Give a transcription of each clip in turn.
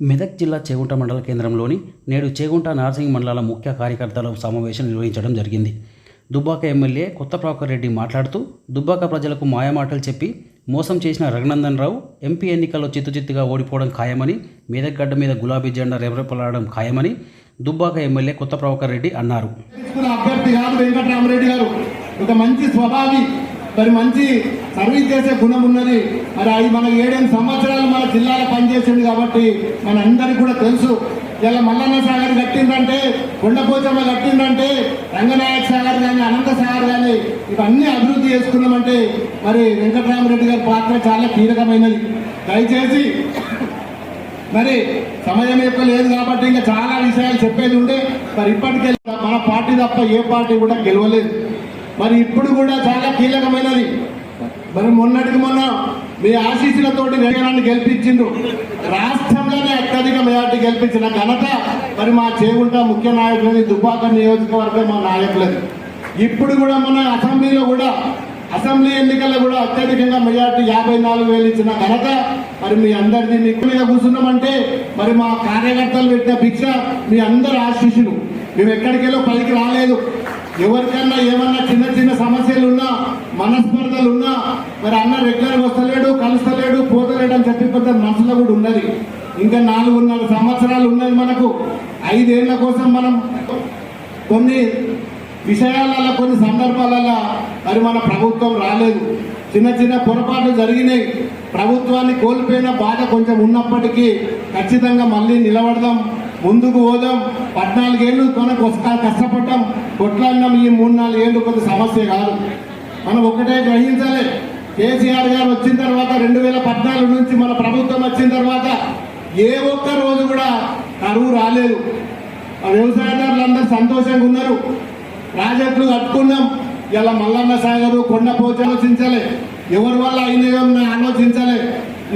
మెదక్ జిల్లా చేగుంట మండల కేంద్రంలోని నేడు చేగుంట నార్సింగ్ మండలాల ముఖ్య కార్యకర్తల సమావేశం నిర్వహించడం జరిగింది. దుబ్బాక ఎమ్మెల్యే కొత్త ప్రభాకర్ రెడ్డి మాట్లాడుతూ దుబ్బాక ప్రజలకు మాయమాటలు చెప్పి మోసం చేసిన రఘునందన్ రావు ఎంపీ ఎన్నికల్లో చిత్తుచిత్తుగా ఓడిపోవడం ఖాయమని మెదక్ గడ్డ మీద గులాబీ జెండా రెపరెపలాడడం ఖాయమని దుబ్బాక ఎమ్మెల్యే కొత్త ప్రభాకర్ రెడ్డి అన్నారు. అభ్యర్థి ఒక మంచి స్వభావి మరి మంచి సర్వీస్ చేసే గుణం ఉన్నది. మరి అది మన ఏడెనిమిది సంవత్సరాలు మన జిల్లాలో పనిచేసింది కాబట్టి మన అందరికీ కూడా తెలుసు. ఇలా మల్లన్న సాగర్ కట్టిందంటే కొండపోచమ్మ కట్టిందంటే రంగనాయక సాగర్ కానీ అనంత సాగర్ కానీ ఇవన్నీ అభివృద్ధి చేసుకున్నామంటే మరి వెంకటరామరెడ్డి గారి పాత్ర చాలా కీలకమైనది. దయచేసి మరి సమయం యొక్క లేదు కాబట్టి ఇంకా చాలా విషయాలు చెప్పేది ఉండే మరి ఇప్పటికే మన పార్టీ తప్ప ఏ పార్టీ కూడా గెలవలేదు. మరి ఇప్పుడు కూడా చాలా కీలకమైనది. మరి మొన్నటికి మొన్న మీ ఆశీస్సులతోటి వేగనాన్ని గెలిపించిండ్రు. రాష్ట్రంలోనే అత్యధిక మెజార్టీ గెలిపించిన ఘనత మరి మా చేగుంట ముఖ్య నాయకులని దుబ్బాక నియోజకవర్గం మా నాయకులది. ఇప్పుడు కూడా మన అసెంబ్లీలో కూడా అసెంబ్లీ ఎన్నికల్లో కూడా అత్యధికంగా మెజార్టీ యాభై నాలుగు వేలు ఇచ్చిన ఘనత మరి మీ అందరిది. మీకు మీద కూర్చున్నామంటే మరి మా కార్యకర్తలు పెట్టిన భిక్ష మీ అందరు ఆశీస్సులు. మేము ఎక్కడికెళ్ళో పైకి రాలేదు. ఎవరికన్నా ఏమన్నా చిన్న చిన్న సమస్యలు ఉన్నా మనస్పర్ధలు ఉన్నా మరి అన్న రెగ్యులర్ వస్తలేడు కలుస్తలేడు పోతలేడు అని చెప్పి పెద్ద మనసులో కూడా ఉన్నది. ఇంకా నాలుగున్నర సంవత్సరాలు ఉన్నది మనకు. ఐదేళ్ళ కోసం మనం కొన్ని విషయాలలో కొన్ని సందర్భాలలో మరి మన ప్రభుత్వం రాలేదు. చిన్న చిన్న పొరపాట్లు జరిగినాయి. ప్రభుత్వాన్ని కోల్పోయిన బాధ కొంచెం ఉన్నప్పటికీ ఖచ్చితంగా మళ్ళీ నిలబడదాం. ముందుకు పోదాం. పద్నాలుగేళ్ళు మనకు వస్తా- కష్టపడ్డాం. కొట్లాడినాం ఈ మూడు నాలుగు ఏళ్ళు కొంత సమస్య కాదు. మనం ఒకటే గ్రహించాలి. కేసీఆర్ గారు వచ్చిన తర్వాత రెండు వేల పద్నాలుగు నుంచి మన ప్రభుత్వం వచ్చిన తర్వాత ఏ ఒక్క రోజు కూడా కరువు రాలేదు. వ్యవసాయదారులందరూ వ్యవసాయదారులు అందరూ సంతోషంగా ఉన్నారు. ప్రాజెక్టులు కట్టుకున్నాం. ఇలా మల్లన్న సాగరు కొండపోచి ఆలోచించాలి ఎవరి వల్ల అయినాయో ఆలోచించాలి.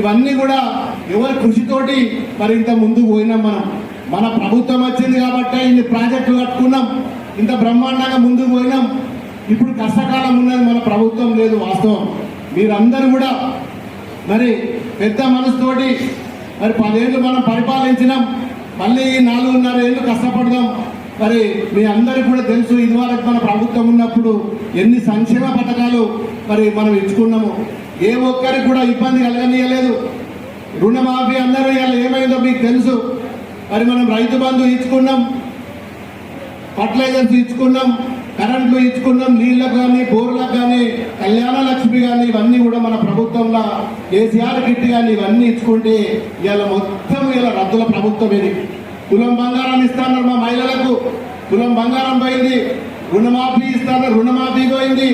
ఇవన్నీ కూడా ఎవరి కృషితోటి మరి ఇంత ముందుకు పోయినాం మనం. మన ప్రభుత్వం వచ్చింది కాబట్టి ఇన్ని ప్రాజెక్టులు కట్టుకున్నాం. ఇంత బ్రహ్మాండంగా ముందుకు పోయినాం. ఇప్పుడు కష్టకాలం ఉన్నది మన ప్రభుత్వం లేదు వాస్తవం. మీరందరూ కూడా మరి పెద్ద మనసుతోటి మరి పదేళ్ళు మనం పరిపాలించినాం. మళ్ళీ ఈ నాలుగున్నర ఏళ్ళు కష్టపడదాం మరి మీ అందరికి కూడా తెలుసు ఇదివరకు మన ప్రభుత్వం ఉన్నప్పుడు ఎన్ని సంక్షేమ పథకాలు మరి మనం ఇచ్చుకున్నాము. ఏ ఒక్కరికి కూడా ఇబ్బంది కలగనీయలేదు. రుణమాఫీ అందరూ ఇవాళ ఏమైందో మీకు తెలుసు. మరి మనం రైతు బంధు ఇచ్చుకున్నాం ఫర్టిలైజర్స్ ఇచ్చుకున్నాం కరెంట్లు ఇచ్చుకున్నాం నీళ్ళకు కానీ బోర్లకు కానీ కళ్యాణ లక్ష్మి కానీ ఇవన్నీ కూడా మన ప్రభుత్వంలో కేసీఆర్ కిట్ కానీ ఇవన్నీ ఇచ్చుకుంటే ఇవాళ మొత్తం ఇలా రద్దుల ప్రభుత్వం ఇది. కులం బంగారం ఇస్తాన్నారు మా మహిళలకు కులం బంగారం పోయింది రుణమాఫీ ఇస్తాను రుణమాఫీ పోయింది.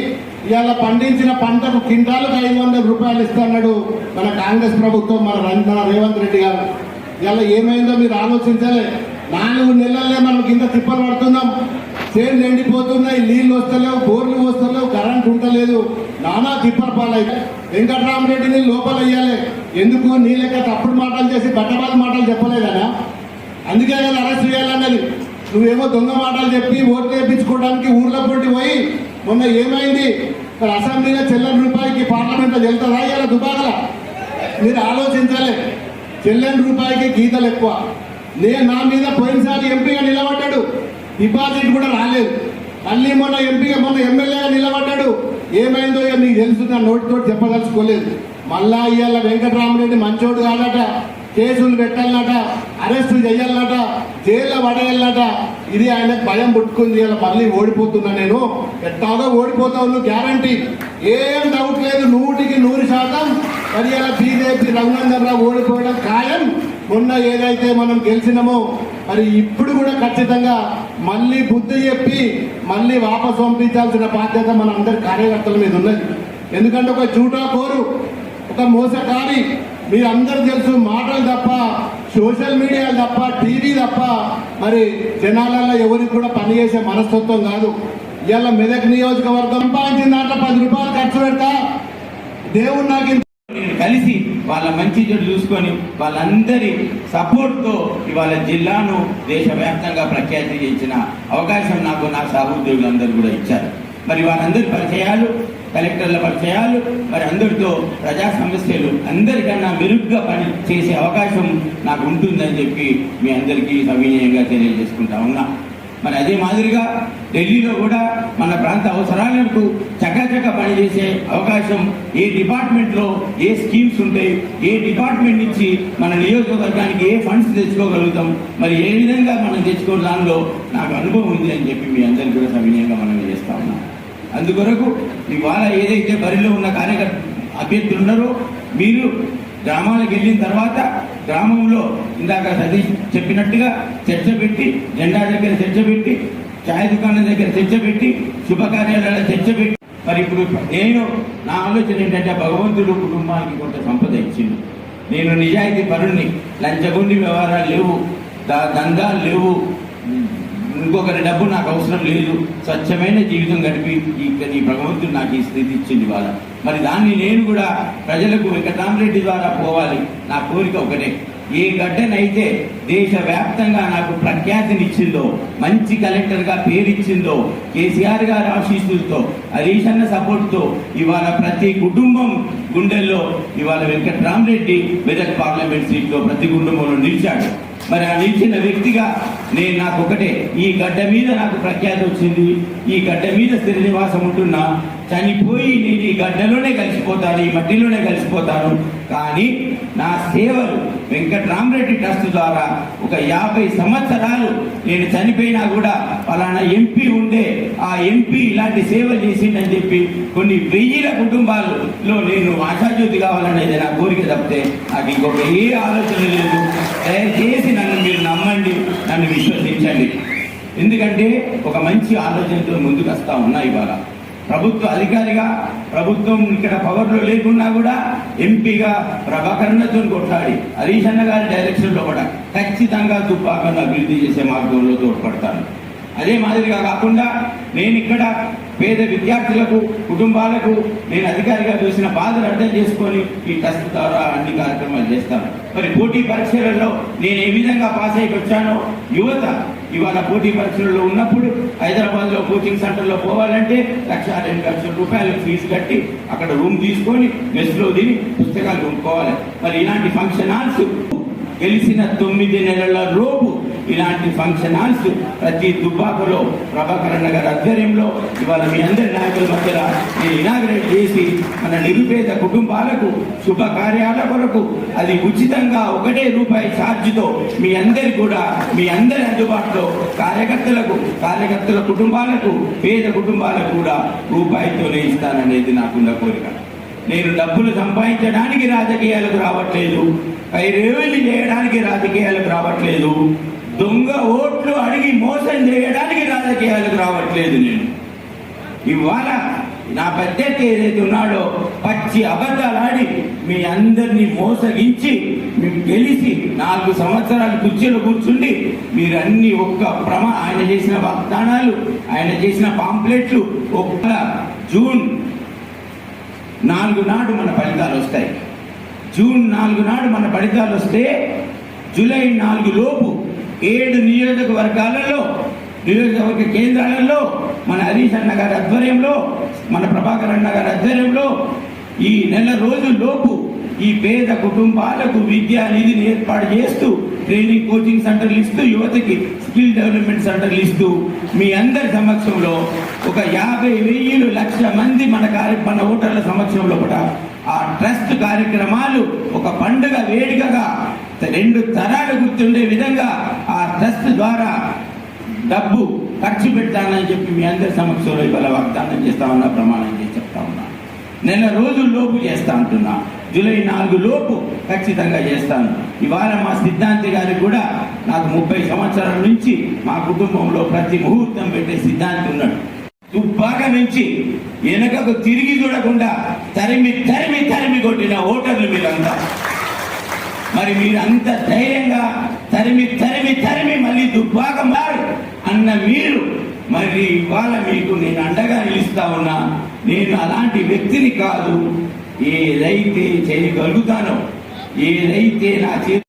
ఇవాళ పండించిన పంటకు కింటాలకు ఐదు వందల రూపాయలు ఇస్తాడు మన కాంగ్రెస్ ప్రభుత్వం మన మన రేవంత్ రెడ్డి గారు. ఇలా ఏమైందో మీరు ఆలోచించాలి. నాలుగు నెలలే మనం కింద తిప్పలు పడుతున్నాం. చేను ఎండిపోతున్నాయి నీళ్ళు వస్తలేవు బోర్లు వస్తలేవు కరెంట్ ఉండలేదు. నానా తిప్పల పాలై వెంకటరామరెడ్డిని లోపల వేయాలి ఎందుకు? నీ లెక్క తప్పుడు మాటలు చేసి బట్టబాల మాటలు చెప్పలేదనా? అందుకే కదా అరెస్ట్ చేయాలన్నది. నువ్వేమో దొంగ మాటలు చెప్పి ఓట్లు వేయించుకోవడానికి ఊర్లో పోటీ పోయి మొన్న ఏమైంది? మరి అసెంబ్లీలో చెల్లెని రూపాయికి పార్లమెంట్లో వెళ్తారా? ఇలా దుబాకల. మీరు ఆలోచించాలి. చెల్లెని రూపాయికి గీతలు ఎక్కువ. నేను నా మీద పోయినసారి ఎంపీగా నిలబడ్డాడు. డిపాజిట్ కూడా రాలేదు. మళ్ళీ మొన్న ఎంపీగా మొన్న ఎమ్మెల్యేగా నిలబడ్డాడు. ఏమైందో ఇక మీకు తెలుసు? నా నోటితో చెప్పదలుచుకోలేదు. మళ్ళా ఇవాళ వెంకటరామరెడ్డి మంచోడు కాదట. కేసులు పెట్టాలన్నట. అరెస్టు చేయాలన్నట. జైల్లో పడేయాలన్నట. ఇది ఆయనకు భయం పుట్టుకుంది. ఇలా మళ్ళీ ఓడిపోతున్నా నేను. ఎట్టాగో ఓడిపోతావు గ్యారంటీ. ఏం డౌట్ లేదు. నూటికి నూరు శాతం. మరి ఇలా బీజేపీ రఘునందన్ రావు ఓడిపోవడం ఖాయం మొన్న ఏదైతే మనం గెలిచినామో మరి ఇప్పుడు కూడా ఖచ్చితంగా మళ్ళీ బుద్ధి చెప్పి మళ్ళీ వాపసు పంపించాల్సిన బాధ్యత మన అందరి కార్యకర్తల మీద ఉన్నది. ఎందుకంటే ఒక జూటా కోరు ఒక మోసకారి మీరు అందరూ తెలుసు మాటలు తప్ప సోషల్ మీడియా తప్ప టీవీ తప్ప మరి జనాలలో ఎవరికి కూడా పనిచేసే మనస్తత్వం కాదు. ఇవాళ మెదక్ నియోజకవర్గం సంపాదించిన దాంట్లో పది రూపాయలు ఖర్చు పెడతా దేవుడు నాకు నేను కలిసి వాళ్ళ మంచి చెడు చూసుకొని వాళ్ళందరి సపోర్ట్తో ఇవాళ జిల్లాను దేశవ్యాప్తంగా ప్రఖ్యాతి ఇచ్చిన అవకాశం నాకు నా సహోద్యోగులందరూ కూడా ఇచ్చారు. మరి వారందరి పరిచయాలు కలెక్టర్ల పరిచయాలు మరి అందరితో ప్రజా సమస్యలు అందరికన్నా మెరుగ్గా పని చేసే అవకాశం నాకు ఉంటుందని చెప్పి మీ అందరికీ సవినయంగా తెలియజేసుకుంటా ఉన్నా. మరి అదే మాదిరిగా ఢిల్లీలో కూడా మన ప్రాంత అవసరాలకు చక్కచక్క పనిచేసే అవకాశం ఏ డిపార్ట్మెంట్లో ఏ స్కీమ్స్ ఉంటాయి ఏ డిపార్ట్మెంట్ నుంచి మన నియోజకవర్గానికి ఏ ఫండ్స్ తెచ్చుకోగలుగుతాం మరి ఏ విధంగా మనం తెచ్చుకో దానిలో నాకు అనుభవం ఉంది అని చెప్పి మీ అందరికీ కూడా సవినయంగా మనం చేస్తా ఉన్నాం. అందుకొరకు ఇవాళ ఏదైతే బరిలో ఉన్న కార్యకర్త అభ్యర్థులు ఉన్నారో మీరు గ్రామాలకు వెళ్ళిన తర్వాత గ్రామంలో ఇందాక సతీష్ చెప్పినట్టుగా చర్చ పెట్టి జెండా దగ్గర చర్చ పెట్టి ఛాయ్ దుకాణం దగ్గర చర్చ పెట్టి శుభకార్యాలలో చర్చ పెట్టి. మరి ఇప్పుడు నేను నా ఆలోచన ఏంటంటే భగవంతుడు కుటుంబానికి కొంత సంపద ఇచ్చింది నేను నిజాయితీ పరుణ్ణి. లంచగొండి వ్యవహారాలు లేవు దందాలు లేవు. ఇంకొకరి డబ్బు నాకు అవసరం లేదు. స్వచ్ఛమైన జీవితం గడిపి ఈ ఈ భగవంతుడు నాకు ఈ స్థితి ఇచ్చింది వాళ్ళ మరి దాన్ని నేను కూడా ప్రజలకు వెంకటరామరెడ్డి ద్వారా పోవాలి. నా కోరిక ఒకటే. ఏ గడ్డనైతే దేశవ్యాప్తంగా నాకు ప్రఖ్యాతినిచ్చిందో మంచి కలెక్టర్గా పేరిచ్చిందో కేసీఆర్ గారి ఆశీస్సులతో హరీష్ అన్న సపోర్ట్తో ఇవాళ ప్రతి కుటుంబం గుండెల్లో ఇవాళ వెంకట్రామరెడ్డి మెదక్ పార్లమెంట్ సీట్లో ప్రతి కుటుంబంలో నిలిచాడు. మరి ఆ నిలిచిన వ్యక్తిగా నేను నాకు ఒకటే ఈ గడ్డ మీద నాకు ప్రఖ్యాతి వచ్చింది. ఈ గడ్డ మీద స్థిర నివాసం ఉంటున్నా. చనిపోయి నేను ఈ గడ్డలోనే కలిసిపోతాను ఈ మట్టిలోనే కలిసిపోతాను. కానీ నా సేవలు వెంకట్రామరెడ్డి ట్రస్ట్ ద్వారా ఒక యాభై సంవత్సరాలు నేను చనిపోయినా కూడా ఫలానా ఎంపీ ఉండే ఆ ఎంపీ ఇలాంటి సేవ చేసిండని చెప్పి కొన్ని వెయ్యిల కుటుంబాలలో నేను ఆశాజ్యోతి కావాలనేది నా కోరిక తప్పితే నాకు ఇంకొక ఏ ఆలోచన లేదు. దయచేసి నన్ను మీరు నమ్మండి నన్ను విశ్వసించండి. ఎందుకంటే ఒక మంచి ఆలోచనతో ముందుకు వస్తా ఉన్నా ఇవాళ. ప్రభుత్వ అధికారిగా ప్రభుత్వం ఇక్కడ పవర్లో లేకున్నా కూడా ఎంపీగా ప్రభాకరణతో కొట్లాడి హరీష్ అన్న గారి డైరెక్షన్లో కూడా ఖచ్చితంగా తుపాకను అభివృద్ధి చేసే మార్గంలో తోడ్పడతాను అదే మాదిరిగా కాకుండా నేను ఇక్కడ పేద విద్యార్థులకు కుటుంబాలకు నేను అధికారిగా చూసిన బాధలు అర్థం చేసుకొని ఈ ట్రస్ట్ ద్వారా అన్ని కార్యక్రమాలు చేస్తాను. మరి పోటీ పరీక్షలలో నేను ఏ విధంగా పాస్ అయ్యి వచ్చానో యువత ఇవాళ పోటీ పరీక్షలలో ఉన్నప్పుడు హైదరాబాద్లో కోచింగ్ సెంటర్లో పోవాలంటే లక్ష రెండు లక్షల రూపాయలు ఫీజు కట్టి అక్కడ రూమ్ తీసుకొని మెస్లో పుస్తకాలు కొనుక్కోవాలి. మరి ఇలాంటి ఫంక్షన్ హాల్స్ గెలిచిన తొమ్మిది నెలల లోపు ఇలాంటి ఫంక్షన్ హాల్స్ ప్రతి దుబ్బాకలో ప్రభాకరణ గారి ఆధ్వర్యంలో ఇవాళ మీ అందరి నాయకుల మధ్యలో నేను ఇనాగ్రేట్ చేసి మన నిరుపేద కుటుంబాలకు శుభకార్యాల కొరకు అది ఉచితంగా ఒకటే రూపాయి ఛార్జ్తో మీ అందరి కూడా మీ అందరి అందుబాటులో కార్యకర్తలకు కార్యకర్తల కుటుంబాలకు పేద కుటుంబాలకు కూడా రూపాయితోనే ఇస్తాననేది నాకున్న కోరిక. నేను డబ్బులు సంపాదించడానికి రాజకీయాలకు రావట్లేదు పైరేవులు చేయడానికి రాజకీయాలకు రావట్లేదు దొంగ ఓట్లు అడిగి మోసం చేయడానికి రాజకీయాలకు రావట్లేదు నేను. ఇవాళ నా పద్ధతి ఏదైతే ఉన్నాడో పచ్చి అబద్ధాలు ఆడి మీ అందరినీ మోసగించి మీకు గెలిచి నాలుగు సంవత్సరాలు కుర్చీలో కూర్చుండి మీరన్నీ ఒక్క ప్రమా ఆయన చేసిన వాగ్దానాలు ఆయన చేసిన పాంప్లెట్లు ఒక్క జూన్ నాలుగు నాడు మన ఫలితాలు వస్తాయి. జూన్ నాలుగు నాడు మన ఫలితాలు వస్తే జూలై నాలుగు లోపు ఏడు నియోజకవర్గాలలో నియోజకవర్గ కేంద్రాలలో మన హరీష్ అన్న గారి ఆధ్వర్యంలో మన ప్రభాకర్ అన్న గారి ఆధ్వర్యంలో ఈ నెల రోజుల్లోపు ఈ పేద కుటుంబాలకు విద్యా నిధిని ఏర్పాటు చేస్తూ ట్రైనింగ్ కోచింగ్ సెంటర్లు ఇస్తూ యువతకి స్కిల్ డెవలప్మెంట్ సెంటర్లు ఇస్తూ మీ అందరి సమక్షంలో ఒక యాభై వెయ్యిలు లక్ష మంది మన కార్య మన ఓటర్ల సమక్షంలో కూడా ఆ ట్రస్ట్ కార్యక్రమాలు ఒక పండుగ వేడుకగా రెండు తరాలు గుర్తుండే విధంగా ఆ ట్రస్ట్ ద్వారా డబ్బు ఖర్చు పెట్టానని చెప్పి మీ అందరి సమక్షంలో ఇవాళ వాగ్దానం చేస్తామన్నా ప్రమాణం చేసి చెప్తా ఉన్నా. నెల రోజుల లోపు చేస్తా అంటున్నా. జూలై నాలుగు లోపు ఖచ్చితంగా చేస్తాను. ఇవాళ మా సిద్ధాంతి గారికి కూడా నాకు ముప్పై సంవత్సరాల నుంచి మా కుటుంబంలో ప్రతి ముహూర్తం పెట్టే సిద్ధాంతి ఉన్నాడు. తుబ్బాక నుంచి వెనకకు తిరిగి చూడకుండా తరిమి తరిమి తరిమి కొట్టిన ఓటర్లు మీరంతా. మరి మీరు అంత ధైర్యంగా తరిమి తరిమి తరిమి మళ్ళీ దుర్భాగం మారు అన్న మీరు మరి ఇవాళ మీకు నేను అండగా నిలుస్తా ఉన్నా నేను అలాంటి వ్యక్తిని కాదు ఏదైతే చేయగలుగుతానో ఏదైతే నా చేతి